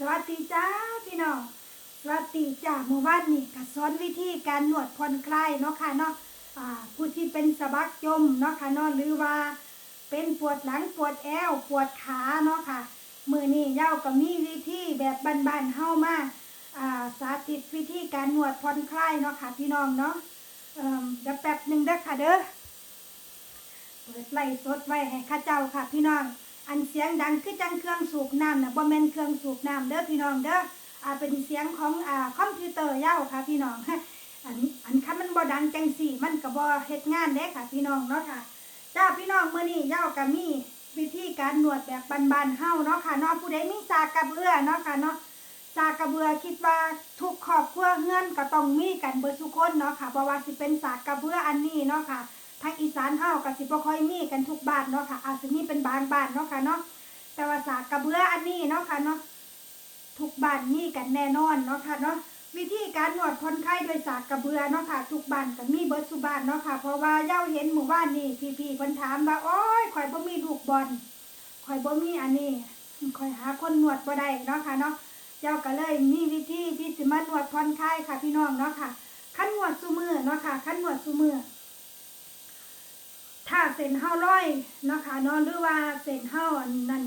สวัสดีจ้าพี่น้องสวัสดีจ้าหมู่บ้านนี่ก็สอนวิธีการนวดผ่อนคลายเนาะค่ะเนาะผู้ที่เป็นสะบักจมเนาะค่ะเนาะหรือว่าเป็นปวดหลังปวดแอวปวดขาเนาะค่ะมือนี่เย้าก็มีวิธีแบบบ้านๆเฮามาสาธิตวิธีการนวดผ่อนคลายเนาะค่ะพี่น้องเนาะเอิ่มเดี๋ยวแป๊บหนึ่งเด้อค่ะเด้อเปิดไล่สดไว้ให้ข้าเจ้าค่ะพี่น้อง อันเสียงดังคือจังเครื่องสูบน้ำนะบ่แม่นเครื่องสูบน้ำเด้อพี่น้องเด้ออ่าเป็นเสียงของอ่าคอมพิวเตอร์ย้าค่ะพี่น้องอันอันคันมันบ่ดังจังสี่ มันก็บ่เฮ็ดงานเด้ค่ะ พี่น้องเนาะค่ะจ้าพี่น้องเมื้อนี้ย้าก็มีวิธีการนวดแบบบานๆเฮาเนาะค่ะเนาะผู้ใดมีสากกระเบือเนาะค่ะเนาะสากกระเบือคิดว่าทุกครอบครัวเฮื่อนก็ต้องมีกันเบิดทุกคนเนาะค่ะเพราะว่าสิเป็นสากกระเบืออันนี้เนาะค่ะ ทางอีสานเฮาก็สิบ่ค่อยมีกันทุกบ้านเนาะค่ะ อาจสิมีเป็นบางบ้านเนาะค่ะเนาะแต่ว่าสากกระเบืออันนี้เนาะค่ะเนาะทุกบ้านมีกันแน่นอนเนาะค่ะเนาะวิธีการนวดผ่อนคลายโดยสากกระเบือเนาะค่ะทุกบ้านก็มีเบิดสุบ้านเนาะค่ะเพราะว่าเย้าเห็นหมู่บ้านนี่พี่ๆเพิ่นถามว่าโอ้ยข่อยบ่มีลูกบอลข่อยบ่มีอันนี้ข่อยหาคนนวดบ่ได้เนาะค่ะเนาะเจ้าก็เลยมีวิธีที่จะมานวดผ่อนคลายค่ะพี่น้องเนาะค่ะขั้นนวดซูมือเนาะค่ะขั้นนวดซูมือ ถ้าเส้นเฮาร้อยเนาะค่ะเนาะหรือว่าเส้นเฮานนั้น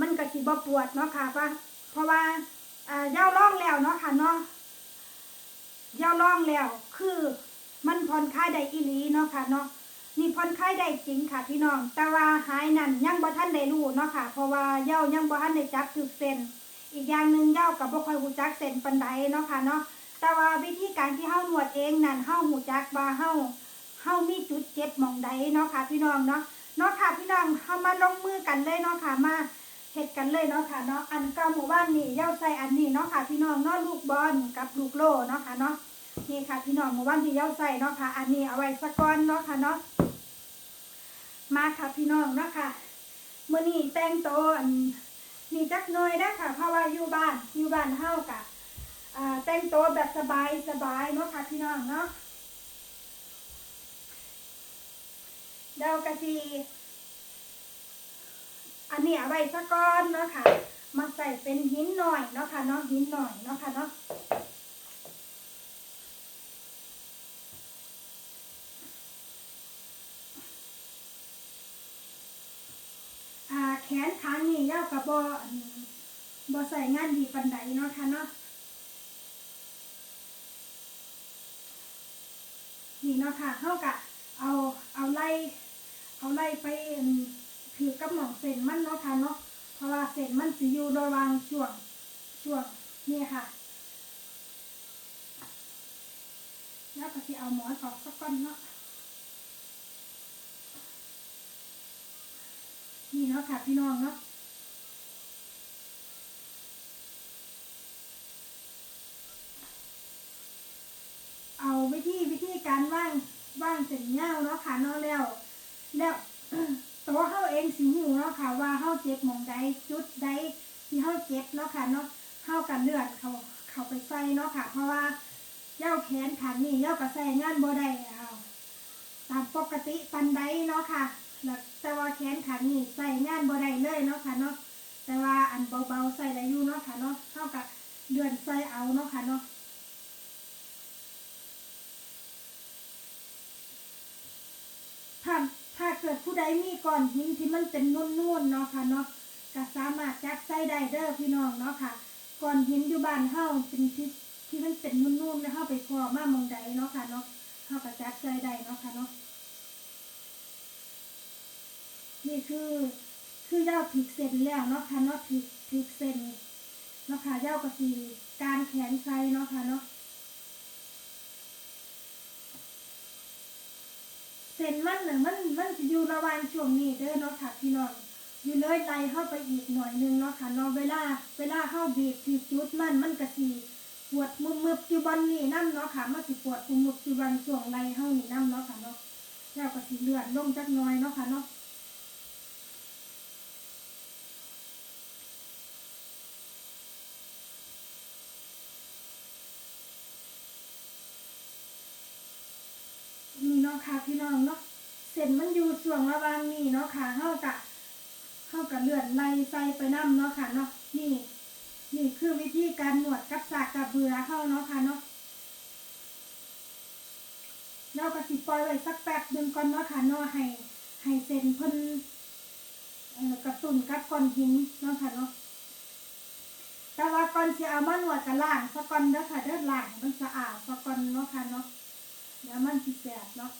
มันก็สิบ่ปวดเนาะค่ะว่าเพราะว่าอ่าย่าล่องแล้วเนาะค่ะเนาะย่าล่องแล้ว คือมันผ่อนคลายได้อีหลีเนาะค่ะเนาะนี่ผ่อนคลายได้จริงค่ะพี่น้อง แต่ว่าหายนั่นยังบ่ทันได้รู้เนาะค่ะ เพราะว่าเย่ายังบ่ทันได้จับถึกเส้นอีกอย่างหนึ่งเย้ากับบ่ค่อยหูจักเส้นปันไดเนาะค่ะเนาะแต่ว่าวิธีการที่เฮานวดเองนั่นเฮาหูจักว่าเฮา เฮามีจุดเจ็บมองใดเนาะค่ะพี่น้องเนาะเนาะค่ะพี่น้องเฮามาลงมือกันเลยเนาะค่ะมาเฮ็ดกันเลยเนาะค่ะเนาะอันก่าหมู่บ้านนี่เย้าใส่อันนี้เนาะค่ะพี่น้องเนาะลูกบอลกับลูกโลเนาะค่ะเนาะนี่ค่ะพี่น้องหมู่บ้านที่เย้าใส่เนาะค่ะ อันนี้เอาไว้สักก้อนเนาะค่ะเนาะมาค่ะพี่น้องเนาะค่ะมื้อนี้แต่งตัวอันมีจักหน่อยนะค่ะเพราะว่าอยู่บ้านอยู่บ้านเฮากะแต่งตัวแบบสบายสบายเนาะค่ะพี่น้องเนาะ เดากะทีอันนี้เอาไว้สักก้อนเนาะค่ะ มาใส่เป็นหินหน่อยเนาะค่ะเนาะหินหน่อยเนาะค่ะเนาะแขนขานี่ยาวกับบอบอใส่งานดีปันใดเนาะค่ะเนาะนี่เนาะค่ะเท่ากับเอาเอาไล่ เอาไล่ไปถือกับหมองเส้นมันเนาะค่ะเนาะเพราะว่าเส้นมันสิอยู่ระหว่างช่วงช่วงนี่ค่ะ แล้วก็สิเอาหมอนออกสักก้อนเนาะนี่เนาะค่ะพี่น้องเนาะเอาวิธีวิธีการว่างว่างเส้นเงาเนาะค่ะนาะแล้วแล้ว องสิหูเนาะค่ะว่าเฮาเจ็บหมองใดจุดใดที่เฮาเจ็บเนาะค่ะเนาะเฮากันเลือดเขาเขาไปใส่เนาะค่ะ เพราะว่าเย้าแขนขันนี่เย้าก็ใส่งานบ่ได้เอาตามปกติปันใดเนาะค่ะแล้วแต่ว่าแขนขันนี่ใส่งานบ่ได้เลยเนาะค่ะเนาะแต่ว่าอันเบาๆใส่ได้อยู่เนาะค่ะเนาะเท่ากับเดือนใส่เอาเนาะค่ะเนาะถ้าถ้าเกิดผู้ ใดมีก้อนหินที่มันเป็นนุ่นๆเนาะค่ะเนาะก็สามารถจับใส่ได้เด้อพี่น้องเนาะค่ะก้อนหินอยู่บ้านเฮาเป็นที่ที่มันเป็นนุ่นๆแล้วเฮาไปพอมามองใดเนาะค่ะเนาะเฮาก็จับใส่ได้เนาะค่ะเนาะนี่คือคือย่าวถึกเส้นแล้วเนาะค่ะเนาะถึกถึกเส้นเนาะค่ะย่าก็สีการแขนไซเนาะค่ะเนาะ เส้นมันน่ะมันมันจะอยู่ระหว่างช่วงนี้เด้อเนาะค่ะพี่น้องอยู่เลยไล่เข้าไปอีกหน่อยนึงเนาะค่ะเนาะเวลา เวลาเข้าบีบถือจุดมันมันกระสีปวดมือมือยู่บนนี่นั่นเนาะค่ะมันสิปวดมุมมึบอจุบันช่วงไล่เข้านี่นั่นเนาะค่ะเนาะแล้วก็สีเลือดลงจักน้อยเนาะค่ะเนาะ นี่เนาะ ค่ะพี่น้องเนาะเส้นมันอยู่ส่วงระหว่างนี่เนาะค่ะเฮากะเฮากะเลือนไหลใส่ไปน้ำเนาะค่ะเนาะนี่ นี่คือวิธีการหนวดกับสากกระเบือเฮาเนาะค่ะเนาะแล้วก็สิปล่อยไว้สักแป๊บหนึงก่อนเนาะค่ะเนาะให้ให้เส้นเพิ่นกระตุ้นกับก้อนหินเนาะค่ะเนาะแต่ว่าก่อนสิเอามาหนวดก็ล้างซะก่อนเด้อค่ะเด้อล้างมันสะอาดซะก่อนเนาะค่ะเนาะเดี๋ยวมันสิแสบเนาะ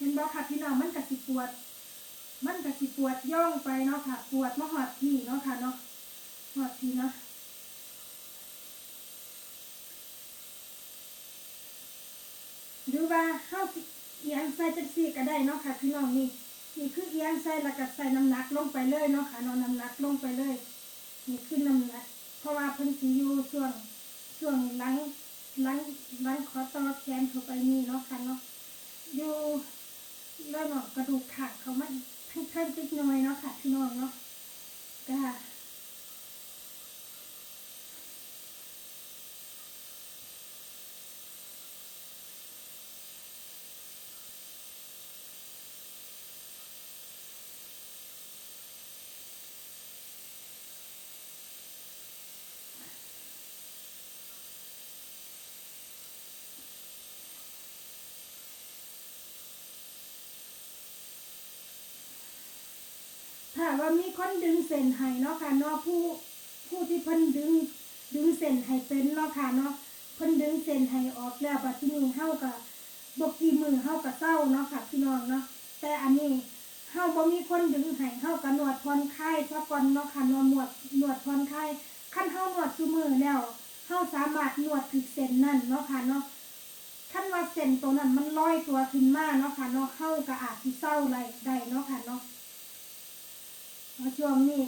เห็นบ่ค่ะพี่น้องมันก็สิปวด มันก็สิปวดย่องไปเนาะค่ะ ปวดมาหอดที่เนาะค่ะเนาะหอดที่เนาะหรือว่าเฮาเอียงใส่จังซี่ก็ได้เนาะค่ะพี่น้องนี่นี่คือเอียงใส่แล้วก็ใส่น้ำหนักลงไปเลยเนาะค่ะเนาะน้ำหนักลงไปเลยนี่คือน้ำหนัก เพราะว่าเพิ่นสิอยู่ช่วงช่วงหลังหลังหลังขอต่อแขนเข้าไปนี่เนาะค่ะเนาะอยู่ เริ่มออกกระดูกขาดเขามันทั้งทั้งจิกน้อยเนาะค่ะพี่น้องเนาะก็ ว่ามีคนดึงเส้นให้เนาะค่ะเนาะผู้ผู้ที่เพิ่นดึงดึงเส้นให้เป็นเนาะค่ะเนาะเพิ่นดึงเส้นให้ออกแล้วบัดนี้เฮาก็บ่กี่มือเฮาก็เศร้าเนาะค่ะพี่น้องเนาะแต่อันนี้เฮาบ่มีคนดึงให้เฮาก็นวดผ่อนคลายซะก่อนเนาะค่ะนาะนวดนวดผ่อนคลายคันเฮานวดซุมือแล้วเฮาสามารถนวดถึกเส้นนั่นเนาะค่ะเนาะขั้นว่าเส้นตัวนั้นมันลอยตัวขึ้นมาเนาะค่ะเนาะเข้ากับอาจสิเศร้าไรได้เนาะค่ะเนาะ ช่วงนี้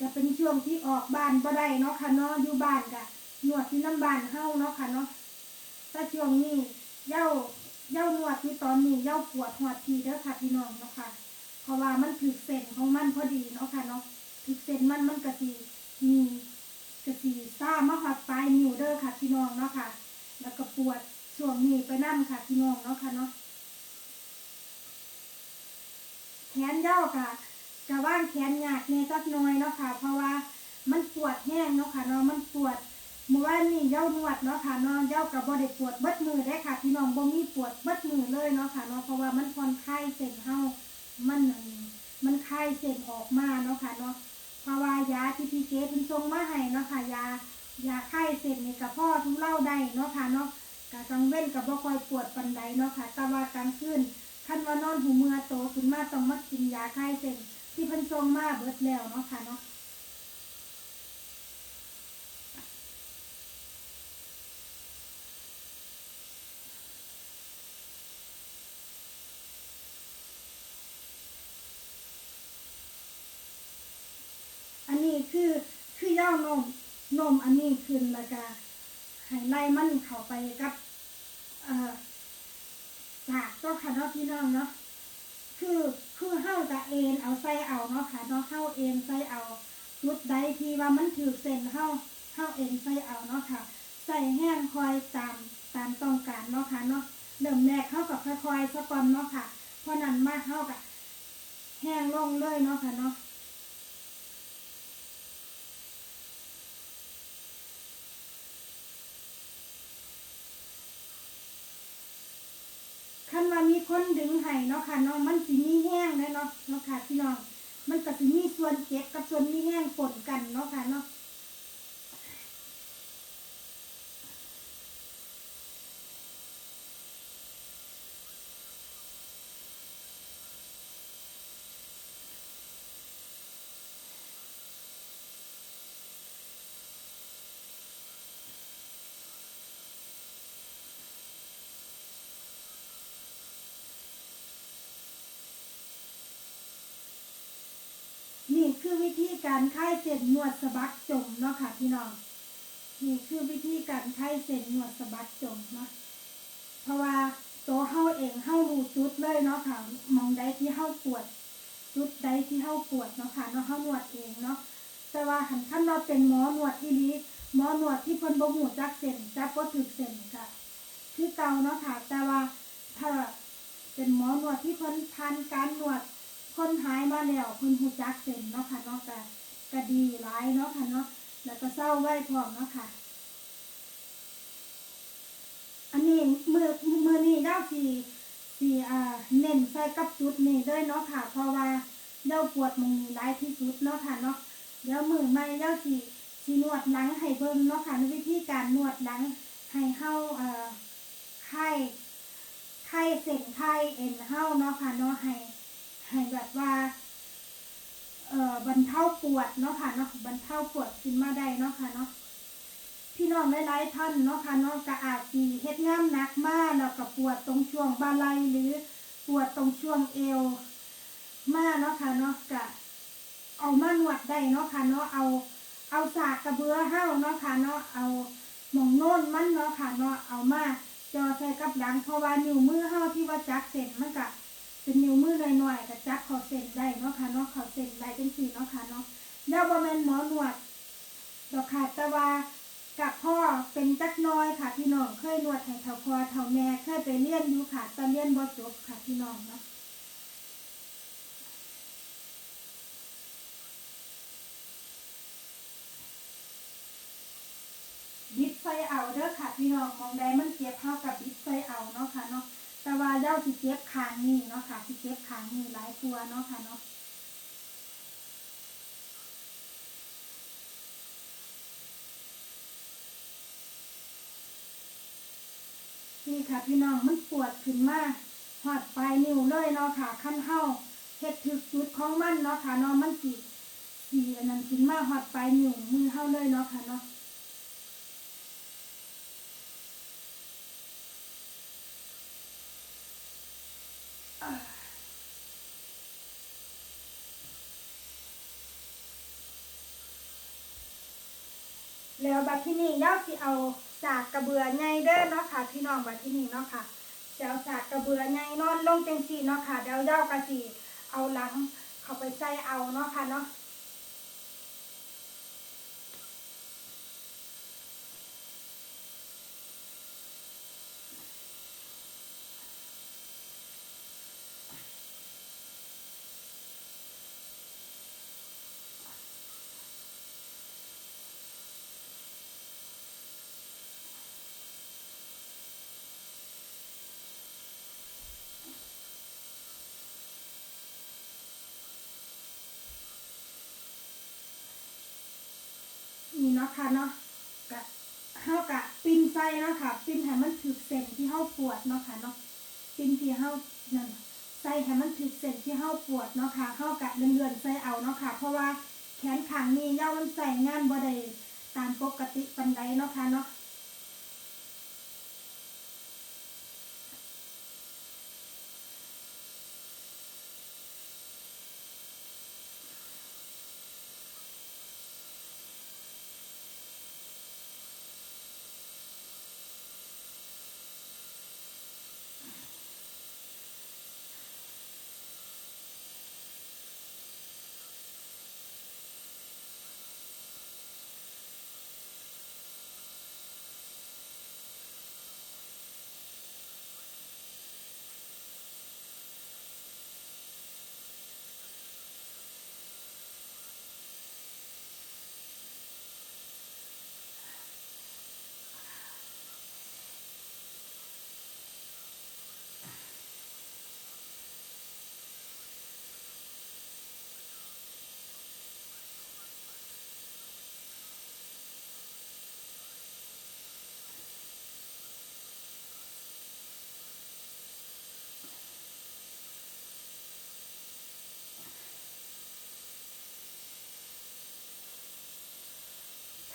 จะเป็นช่วงที่ออกบ้านบ่ได้เนาะค่ะเนาะอยู่บ้านกะนวดที่น้ำบ้านเฮาเนาะค่ะเนาะถ้าช่วงนี้เย้าเย้านวดที่ตอนนี้เย้าปวดหัวทีเด้อค่ะพี่น้องเนาะค่ะ เพราะว่ามันถือเส้นของมันพอดีเนาะค่ะเนาะถึกเส้นมันมันกะสีมีกะสีซ่ามาหัดปลายนิ้วเด้อค่ะพี่น้องเนาะค่ะ แล้วก็ปวดช่วงนี้ไปนั่ค่ะพี่น้องเนาะค่ะเนาะแขนยาวค่ะกะว่างแขนยากเน้อยเนาะค่ะ เพราะว่ามันปวดแห้งเนาะค่ะเนาะมันปวดเมื่อวานนี้เย้านวดเนาะค่ะเนาะเย้ากับบ่ได้ปวดเบิดมือได้ค่ะ พี่น้องบ่มีปวดเบิดมือเลยเนาะค่ะเนาะเพราะว่ามันผ่อนคลายเส้นเฮามันมันคลายเส้นออกมาเนาะค่ะเนาะเพราะว่ายาที่พี่เกเพิ่นส่งมาให้เนาะค่ะยายาคลายเส้นนี่ก็พ่อทุเล่าได้เนาะค่ะเนาะกะกลางเว้นกับบ่คอยปวดปันใดเนาะค่ะแต่ว่ากลางคืนคันว่านอนหูเมื่อโตขึ้นมาต้องมากินยาคลายเส้น ที่เพิ่นส่งมาเบิดแล้วเนาะค่ะเนาะอันนี้คือคือย่อนมนมอันนี้ขึ้นแล้วก็ให้ไล่มันเข้าไปกับ เอ่อสากเจ้าค่ะเนาะพี่น้องเนาะ คือคือเฮากับเอ็นเอาใส่เอาเนาะค่ะเนาะเฮาเอ็นใส่เอาจุดใดที่ว่ามันถือเส้นเฮาเฮาเอ็นใส่เอาเนาะค่ะ ใส่แห้งคอยตามตามต้องการเนาะค่ะเนาะเริ่มแรกเข้ากับค่อยๆสะกอนเนาะค่ะ เพราะนั้นมาเข้ากับแห้งลงเลยเนาะค่ะเนาะ คันว่า มีคนดึงไห้เนาะค่ะเนาะมันสิมีแห้งเลยเนาะเนาะค่ะพี่น้อง มันก็สิมีส่วนเจ็บกับส่วนมีแห้งปนกันเนาะค่ะเนาะนี่คือวิธี การคลายเส้นนวดสะบักจมเนาะค่ะพี่น้องนี่คือวิธีการคลายเส้นนวดสะบักจมเนาะเพราะว่าตัวเฮาเองเฮารู้จุดเลยเนาะค่ะมองใดที่เฮาปวด จุดใดที่เฮาปวดเนาะค่ะเนาะเฮานวดเองเนาะแต่ว่าหันขั้นเราเป็นหมอนวดอีหลีหมอนวดที่เพิ่นบ่ฮู้จักเส้นจักบ่ถึกเส้นค่ะคือเก่าเนาะค่ะแต่ว่าถ้าเป็นหมอนวดที่เพิ่นผ่านการนวดคนหายมาแล้วเพิ่นฮู้จักเส้นเนาะค่ะเนาะก็ ก็ดีหลายเนาะค่ะเนาะแล้วก็เศร้าไว้พร้อมเนาะค่ะ อันนี้มือมือนี้เจ้าสีสีอ่าเน้นใส่กับจุดนี้ด้วยเนาะค่ะ เพราะว่าเจ้าปวดมึงหลายที่สุดเนาะค่ะเนาะเดี๋ยวมือใหม่เจ้าสีสีนวดหลังให้เบิ่งเนาะค่ะในวิธีการนวดหลังให้เฮาเอ่อไข้ไข้เส้นไข้เอ็นเฮาเนาะค่ะเนาะให้ให้แบบว่า เอ่อบรรเทาปวดเนาะค่ะเนาะบรรเทาปวดขึ้นมาได้เนาะค่ะเนาะพี่น้องหลายๆท่านเนาะค่ะเนาะก็อาจสิเฮ็ดงานหนักมากแล้วก็ปวดตรงช่วงบ่าไหล่หรือปวดตรงช่วงเอวมากเนาะค่ะเนาะก็เอามานวดได้เนาะค่ะเนาะเอาเอาสากกระเบือเห้าเนาะค่ะเนาะเอาหมองโน่นมันเนาะค่ะเนาะเอามาจอใส่กับหลังเพราะว่านิ้วมือเห้าที่ว่าจักเส้นมันก็ เป็นนิ้วมือหน่อยๆก็จับเข้าเส้นได้เนาะค่ะเนาะเข้าเส้นได้จังซี่เนาะค่ะเนาะแล้วบ่แม่นหมอนวด ดอกค่ะแต่ว่ากับพ่อเป็นจักน้อยค่ะพี่น้องเคยนวดให้เท่าพ่อเท่าแม่เคยไปเรียนอยู่ค่ะตอนเรียนบ่จบค่ะพี่น้องเนาะบิดใส่เอาเด้อค่ะพี่น้องมองใดมันเจ็บเท่ากับ ว่าเจ้าสิเจ็บคางนี่เนาะค่ะสิเจ็บคางนี่หลายตัวเนาะค่ะเนาะนี่ค่ะพี่น้องมันปวดขึ้นมาหอดปลายนิ้วเลยเนาะค่ะขั้นเฮาเฮ็ดถึกจุดของมันเนาะค่ะเนาะมันสีสีอันนั้นขึ้นมาหอดปลายนิ้วมือเฮาเลยเนาะค่ะเนาะ แล้วบัดที่นี่เย่าสิเอาสากกระเบือไงเด้อเนาะค่ะ พี่น้องบัดที่นี่เนาะค่ะจะเอาสากกระเบือไงนอนลงจังสีเนาะค่ะเดี๋ยวเย่ากะสีเอาหลังเข้าไปใส่เอาเนาะค่ะเนาะ นี่เนาะค่ะเนาะกะเฮากะปิ้นไส้เนาะค่ะ ปิ้นให้มันถึกเส้นที่เฮาปวดเนาะค่ะเนาะปิ้นที่เฮานั่นใส่ให้มันถึกเส้น ที่เฮาปวดเนาะค่ะเข้ากะเลื่อนๆใส่เอาเนาะค่ะ เพราะว่าแขนข้างนี้เย่ามันใส่งานบ่ได้ตามปกติปันไดเนาะค่ะเนาะ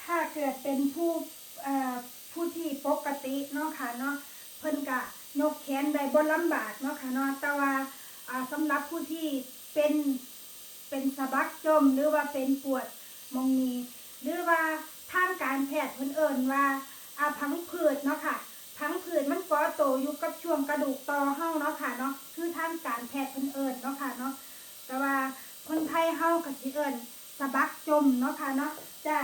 ถ้าเกิดเป็นผู้เอ่อผู้ที่ปกติเนาะ ค่ะเนาะเพิ่นกะยกแขนได้บ่ลำบากเนาะค่ะเนาะแต่ว่าอ่าสำหรับผู้ที่เป็นเป็นสะบักจมหรือว่าเป็นปวดมองนี้หรือว่าทางการแพทย์เพิ่นเอิ้นว่าอาพังผืดเนาะค่ะพังผืดมันก่อโตอยู่กับช่วงกระดูกต่อเฮาเนาะค่ะเนาะคือทางการแพทย์เพิ่นเอิ้นเนาะค่ะเนาะแต่ว่าคนไทยเฮาก็สิเอิ้นสะบักจมเนาะค่ะเนาะจ้า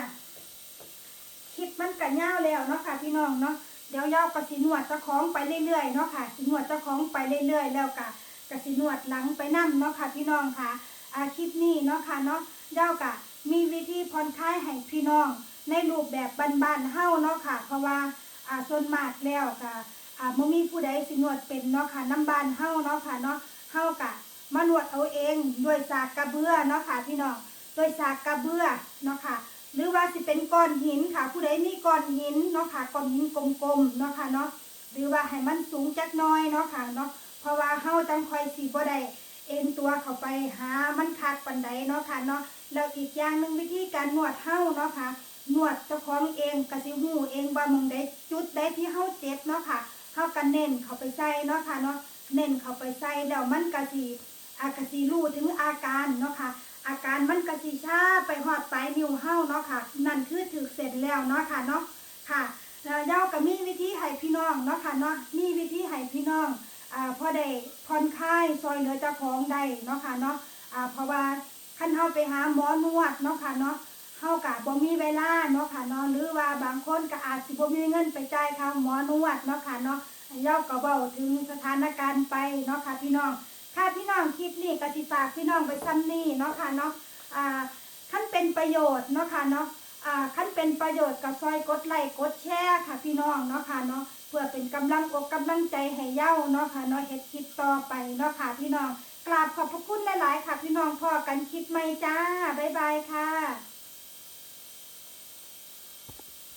คลิปมันกันยาวแล้วเนาะค่ะพี่น้องเนาะ เดี๋ยวยาวกสินวดเจ้าของไปเรื่อยๆเนาะค่ะสินวดเจ้าของไปเรื่อยๆ แล้วกะกสินวดหลังไปนั่มเนาะค่ะพี่น้องค่ะอาคลิปนี้เนาะค่ะเนาะยาวกะมีวิธีผ่อนคลายให้พี่น้อง ในรูปแบบบ้านๆเฮาเนาะค่ะ เพราะว่าอ่าส่วนมากแล้วก็อ่าบ่มีผู้ใดสินวดเป็นเนาะค่ะน้ำบานเฮาเนาะค่ะเนาะเฮากะมานวดเอาเองด้วยสากกระเบื้อเนาะค่ะพี่น้องด้วยสากกระเบื้อเนาะค่ะ หรือว่าสิเป็นก้อนหินค่ะ ผู้ใดมีก้อนหินเนาะค่ะก้อนหินกลมๆเนาะค่ะเนาะหรือว่าให้มันสูงจักน้อยเนาะค่ะเนาะเพราะว่าเฮาจังคอยสิบ่ได้เอ็นตัวเข้าไปหามันคักปานใดเนาะค่ะเนาะแล้วอีกอย่างหนึ่งวิธีการนวดเฮาเนาะค่ะนวดเจ้าของเองกระสิหูเองว่ามองใดจุดใดที่เฮาเจ็บเนาะค่ะเฮากันเน้นเข้าไปใส่เนาะค่ะเนาะเน้นเข้าไปใส่แล้วมันกะสิอากะสิรู้ถึงอาการเนาะค่ะ อาการมันกระสิชาไปหอดปลายนิ้วเฮาเนาะค่ะ นั่นคือถึกเสร็จแล้วเนาะค่ะเนาะค่ะแล้วเย้าก็มีวิธีให้พี่น้องเนาะค่ะเนาะมีวิธีให้พี่น้องอ่าพอได้ผ่อนคลายซอยเหลือเจ้าของได้เนาะค่ะเนาะอ่าเพราะว่าคันเฮาไปหาหมอนวดเนาะค่ะเนาะเฮากะบ่มีเวลาเนาะค่ะเนาะหรือว่าบางคนก็อาจสิบ่มีเงินไปจ่ายค่าหมอนวดเนาะค่ะเนาะเย้าก็เว้าถึงสถานการณ์ไปเนาะค่ะพี่น้อง ถ้าพี่น้องคลิปนี้ก็สิฝากพี่น้องไปซ้ำนี่เนาะค่ะเนาะอ่าขั้นเป็นประโยชน์เนาะค่ะเนาะอ่าขั้นเป็นประโยชน์ก็ซอยกดไลค์กดแชร์ค่ะพี่น้องเนาะค่ะเนาะเพื่อเป็นกำลังอกกำลังใจให้เย้าเนาะค่ะเนาะเฮ็ดคลิปต่อไปเนาะค่ะพี่น้องกราบขอบพระคุณหลาย ๆ ค่ะพี่น้องพอกันคลิปใหม่จ้าบ๊ายบายค่ะ